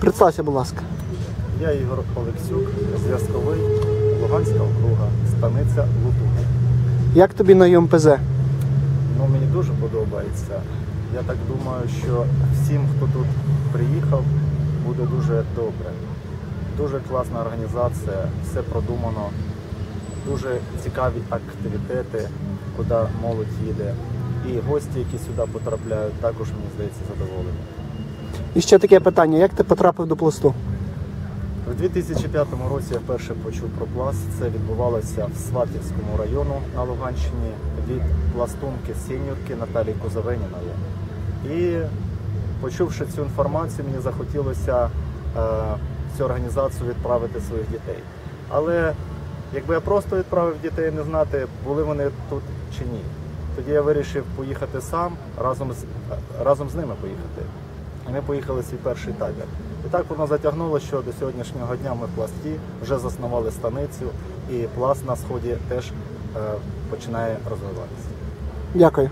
Представся, будь ласка. Я Ігор Олексюк, зв'язковий, Луганська округа, станиця Лутуна. Як тобі на ЮМПЗ? Ну, мені дуже подобається. Я так думаю, що всім, хто тут приїхав, буде дуже добре. Дуже класна організація, все продумано, дуже цікаві активітети, куди молодь їде. І гості, які сюди потрапляють, також мені здається задоволені. І ще таке питання: як ти потрапив до пласту? У 2005 році я вперше почув про пласт. Це відбувалося в Сватівському району на Луганщині від пластунки сеньорки Наталії Кузовеніної. І почувши цю інформацію, мені захотілося е, цю організацію відправити своїх дітей. Але якби я просто відправив дітей, не знати, були вони тут чи ні. Тоді я вирішив поїхати сам разом з разом з ними поїхати. І ми поїхали в свій перший табір. І так воно затягнуло, що до сьогоднішнього дня ми в пласті вже заснували станицю, і пласт на сході теж е, починає розвиватися. Дякую.